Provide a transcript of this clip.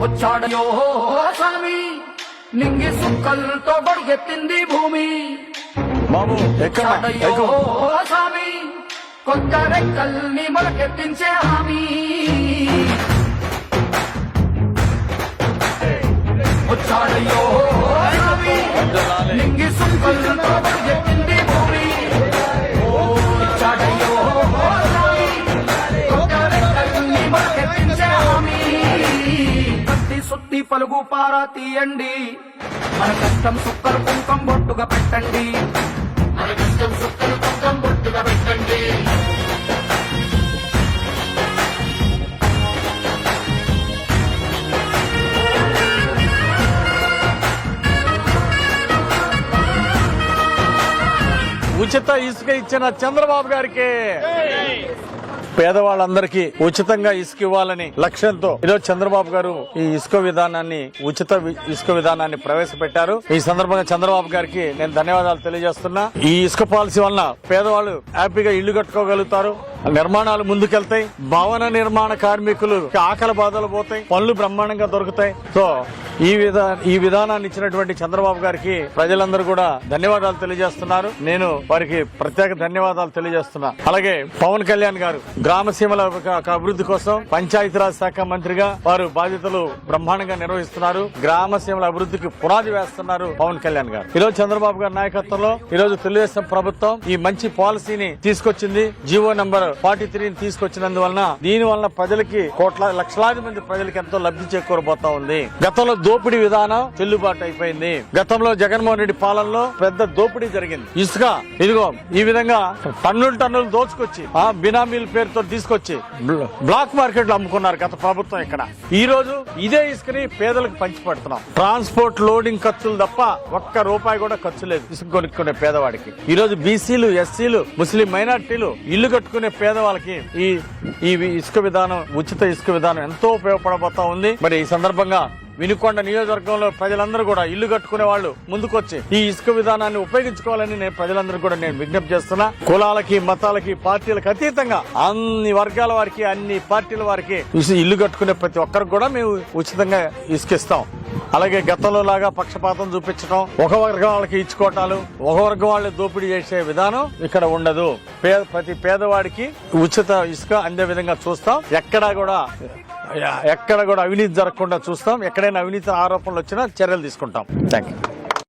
వచ్చాడయో స్వామి నింగి సుక్కలతో బడిగెత్తింది భూమి. బాబు ఎక్కడ వచ్చాడయ్యో స్వామి కొత్త రెక్కల్ని మొలకెత్తించే హామీ. వచ్చాడయ్యో స్వామి నింగి సుక్కలతో బడిగెత్తింది సుత్తి పలుగు పారా తీయండి. మన కష్టం సుక్కలు కుంకం బొట్టుగా పెట్టండి. మన కష్టం సుక్కలు కుంకం బొట్టుగా పెట్టండి. ఉచిత ఇసుక ఇచ్చిన చంద్రబాబు గారికి. పేదవాళ్ళందరికీ ఉచితంగా ఇసుక ఇవ్వాలని లక్ష్యంతో ఈరోజు చంద్రబాబు గారు ఈ ఇసుక విధానాన్ని ఉచిత ఇసుక విధానాన్ని ప్రవేశపెట్టారు. ఈ సందర్భంగా చంద్రబాబు గారికి నేను ధన్యవాదాలు తెలియజేస్తున్నా. ఈ ఇసుక పాలసీ వలన పేదవాళ్ళు హ్యాపీగా ఇల్లు కట్టుకోగలుగుతారు. నిర్మాణాలు ముందుకెళ్తాయి. భవన నిర్మాణ కార్మికులు ఆకలి బాధలు పోతాయి. పనులు బ్రహ్మాండంగా దొరుకుతాయి. సో ఈ విధా ఈ విధానాన్ని ఇచ్చినటువంటి చంద్రబాబు గారికి ప్రజలందరూ కూడా ధన్యవాదాలు తెలియజేస్తున్నారు. నేను వారికి ప్రత్యేక ధన్యవాదాలు తెలియజేస్తున్నా. అలాగే పవన్ కళ్యాణ్ గారు గ్రామ సీమల ఒక- అభివృద్ధి కోసం పంచాయతీరాజ్ శాఖ మంత్రిగా వారు బాధ్యతలు బ్రహ్మాండంగా నిర్వహిస్తున్నారు. గ్రామ సీమల అభివృద్ధికి పునాది వేస్తున్నారు పవన్ కళ్యాణ్ గారు. ఈరోజు చంద్రబాబు గారి నాయకత్వంలో ఈ రోజు తెలుగుదేశం ప్రభుత్వం ఈ మంచి పాలసీని తీసుకొచ్చింది. జీవో నంబర్ ఫార్టీ త్రీని తీసుకొచ్చినందువలన దీని వలన ప్రజలకి కోట్ల లక్షలాది మంది ప్రజలకి ఎంతో లబ్ధి చేకూరబోతా ఉంది. గతంలో దోపిడీ విధానం చెల్లుబాటు అయిపోయింది. గతంలో జగన్మోహన్ రెడ్డి పాలనలో పెద్ద దోపిడీ జరిగింది. ఇసుక ఇదిగో ఈ విధంగా టన్నులు టన్నులు దోచుకొచ్చి ఆ బినామీల పేరుతో తీసుకొచ్చి బ్లాక్ మార్కెట్లో అమ్ముకున్నారు గత ప్రభుత్వం ఇక్కడ. ఈ రోజు ఇదే ఇసుకని పేదలకు పంచి పెడుతున్నాం ట్రాన్స్పోర్ట్ లోడింగ్ ఖర్చులు తప్ప ఒక్క రూపాయి కూడా ఖర్చు లేదు. ఇసుక కొనుక్కునే పేదవాడికి. ఈ రోజు బీసీలు ఎస్సీలు ముస్లిం మైనార్టీలు ఇల్లు కట్టుకునే పేదవాళ్ళకి ఈ ఈ ఇసుక విధానం ఉచిత ఇసుక విధానం ఎంతో ఉపయోగపడబోతా ఉంది. మరి ఈ సందర్భంగా వినుకొండ నియోజకవర్గంలో ప్రజలందరూ కూడా ఇల్లు కట్టుకునే వాళ్ళు ముందుకొచ్చి ఈ ఇసుక విధానాన్ని ఉపయోగించుకోవాలని నేను ప్రజలందరూ కూడా నేను విజ్ఞప్తి చేస్తున్నా. కులాలకి మతాలకి పార్టీలకు అతీతంగా అన్ని వర్గాల వారికి అన్ని పార్టీల వారికి ఇల్లు కట్టుకునే ప్రతి ఒక్కరికి కూడా మేము ఉచితంగా ఇసుకిస్తాం అలాగే గతంలో లాగా పక్షపాతం చూపించడం ఒక వర్గం వాళ్ళకి ఇచ్చుకోవటాలు ఒక వర్గం వాళ్ళు దోపిడీ చేసే విధానం ఇక్కడ ఉండదు. ప్రతి పేదవాడికి ఉచిత ఇసుక అందే విధంగా చూస్తాం. ఎక్కడా కూడా ఎక్కడ కూడా అవినీతి జరగకుండా చూస్తాం. ఎక్కడైనా అవినీతి ఆరోపణలు వచ్చినా చర్యలు తీసుకుంటాం. Thank you